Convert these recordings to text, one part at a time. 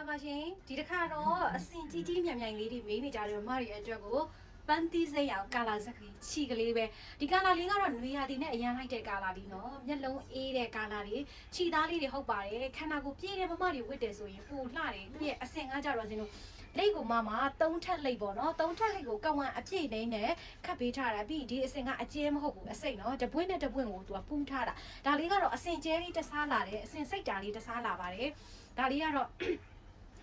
လာပါရှင်ဒီတစ်ခါတော့အစင်ကြီးကြီးမြန်မြန်လေးတွေမေးနေကြတယ်မမတွေအတွက်ကိုပန်းသီးစိတ်အောင်ကာလာဇက်ကလေးချီကလေးပဲဒီကာလာလေးကတော့နွေရာသီနဲ့အရန်လိုက်တဲ့ကာလာလေးနော်မျက်လုံးအေးတဲ့ကာလာလေးခြီသားလေးတွေဟုတ်ပါတယ်ခန္ဓာကိုယ်ပြည့်တဲ့မမတွေဝတ်တယ်ဆိုရင်ပူလှတယ်သူရဲ့အစင်ကကြတော့စင်တို့လိတ်ကိုမမသုံးထက်လိတ်ပေါ့နော်သုံးထက်လိတ်ကိုကောက်ဝမ်းအပြည့်နေနဲ့ခတ်ပေးထားတာပြီးဒီအစင်ကအကျဲမဟုတ်ဘူးအစိတ်နော်တပွင့်နဲ့တပွင့်ကိုသူကပူးထားတာဒါလေးကတော့အစင်ကျဲလေးတစားလာတယ်အစင်စိတ်တာလေးတစားလာပါတယ်ဒါလေးကတော့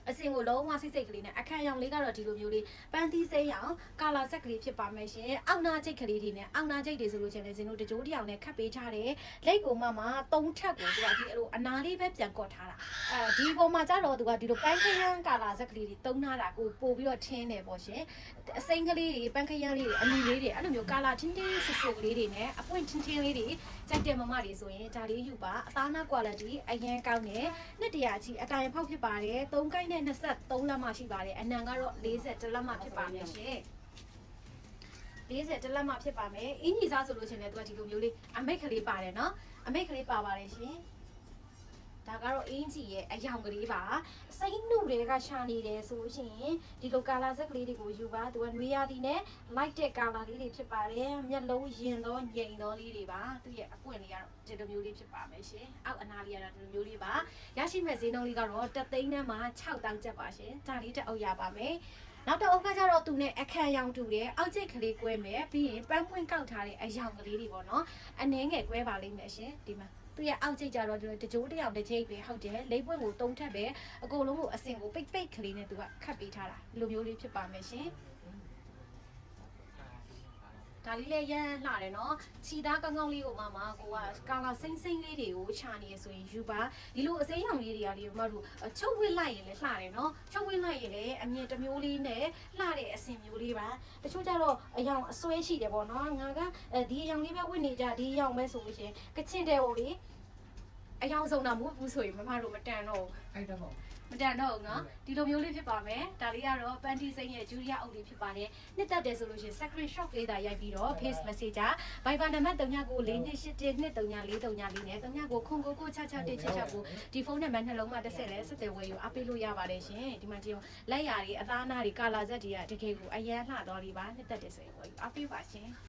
အစင်ကိုလုံးဝစိတ်စိတ်ကလေးနဲ့အခန်းရောင်လေးကတော့ဒီလိုမျိုးလေးပန်းသီးစိမ်းရောင်ကာလာဆက်ကလေးဖြစ်ပါမယ်ရှင်။အောက်နာချိတ်ကလေးတွေနဲ့အောက်နာချိတ်တွေဆိုလို့ချင်းလည်းဇင်တို့တကြိုးတယောင်နဲ့ခတ်ပေးထားတယ်။လက်ကိုမှမှသုံးထက်ကိုသူကဒီအလိုအနာလေးပဲပြန်ကော့ထားတာ။အဲဒီပုံမှာကျတော့သူကဒီလိုပန်းခရမ်းကာလာဆက်ကလေးတွေသုံးထားတာကိုပို့ပြီးတော့ထင်းတယ်ပေါ့ရှင်။အစိမ်းကလေးတွေပန်းခရမ်းလေးတွေအမီလေးတွေအဲ့လိုမျိုးကာလာချင်းချင်းဆူဆူလေးတွေနဲ့အပွင့်ချင်းချင်းလေးတွေကြိုက်တဲ့မမတွေဆိုရင်ဒါလေးယူပါအသားနာ quality အရင်ကောင်းတယ်။နှစ်တရာချီအတိုင်ဖောက်ဖြစ်ပါတယ်။၃ကိုင်းနဲ့23လက်မှရှိပါတယ်။အနံကတော့40လက်မှဖြစ်ပါမယ်ရှင်။40တလက်မှဖြစ်ပါမယ်။အင်းကြီးစားဆိုလို့ရှိရင်လည်းသူကဒီလိုမျိုးလေးအမိတ်ကလေးပါတယ်နော်။အမိတ်ကလေးပါပါတယ်ရှင်။ ဒါကတော့အင်းကြီးရဲ့အယောင်ကလေးပါစိတ်နှုတ်တွေကရှာနေတယ်ဆိုလို့ရှိရင်ဒီလိုကာလာဆက်ကလေးတွေကိုယူပါသူကနွေရာသီနဲ့လိုက်တဲ့ကာလာလေးတွေဖြစ်ပါတယ်မျက်လုံးရင်သောငြိမ်သောလေးတွေပါသူရဲ့အပွင့်လေးကတော့ဒီလိုမျိုးလေးဖြစ်ပါမယ်ရှင်အောက်အနာလေးကတော့ဒီလိုမျိုးလေးပါရရှိမဲ့ဈေးနှုန်းလေးကတော့တစ်သိန်းနဲ့မှ6တောင်းကျပ်ပါရှင်ဒါလေးတက်အုပ်ရပါမယ်နောက်တော့အုပ်ကကြတော့သူနဲ့အခန်းရောင်တူတယ်အောက်ကျိတ်ကလေးကွဲမယ်ပြီးရင်ပန်းပွင့်ကောက်ထားတဲ့အယောင်ကလေးတွေပေါ့နော်အနှင်းငယ်ကွဲပါလိမ့်မယ်ရှင်ဒီမှာ သူရဲ့အောက်ကျိတ်ကြတော့ဒီတကြိုးတစ်ယောက်တစ်ချိတ်ပဲဟုတ်တယ်လိပ်ပွင့်ကိုတုံးထက်ပဲအကုန်လုံးကိုအစင်ကိုပိတ်ပိတ်ကလေးနဲ့သူကခတ်ပေးထားတာဒီလိုမျိုးလေးဖြစ်ပါမယ်ရှင် ဒါလေးလည်းရမ်းလှတယ်နော်ခြီသားကောင်းကောင်းလေးကိုမှမကိုကကာလာစိမ့်စိမ့်လေးတွေကိုခြာနေရဆိုရင်ယူပါဒီလိုအစိမ်းရောင်လေးတွေကလေးကိုမတို့ချုပ်ဝစ်လိုက်ရင်လည်းလှတယ်နော်ချုပ်ဝစ်လိုက်ရင်လည်းအမြင်တစ်မျိုးလေးနဲ့လှတဲ့အစင်မျိုးလေးပါတချို့ကျတော့အယောင်အစွဲရှိတယ်ပေါ့နော်ငါကအဲဒီအယောင်လေးပဲဝစ်နေကြဒီအယောင်ပဲဆိုလို့ရှိရင်ကချင်တဲ့ဟိုလေ အယောင်စုံတာမဟုတ်ဘူးဆိုရင်မမတို့မတန်တော့ဘူးအဲ့တော့မတန်တော့ဘူးနော်ဒီလိုမျိုးလေးဖြစ်ပါမယ်ဒါလေးကတော့ပန်တီစိန်ရဲ့ဂျူရီယာအုပ်လေးဖြစ်ပါတယ်နှစ်သက်တယ်ဆိုလို့ရှိရင် secret shop လေးသာရိုက်ပြီးတော့ face messenger Viber နံပါတ်39ကို4282394334နဲ့39ကိုခုံကိုကိုချချတစ်ချက်ချက်ကိုဒီဖုန်းနံပါတ်နှလုံးမှာတစ်ဆက်လဲဆက်သွယ်ဝယ်ယူအပေးလို့ရပါတယ်ရှင်ဒီမှာကြည့်အောင်လက်ရာတွေအသားအနာတွေကာလာဇက်တွေကတကယ်ကိုအရန်လှတော်လေးပါနှစ်သက်တယ်ဆိုရင်ဝယ်ယူအပေးပါရှင်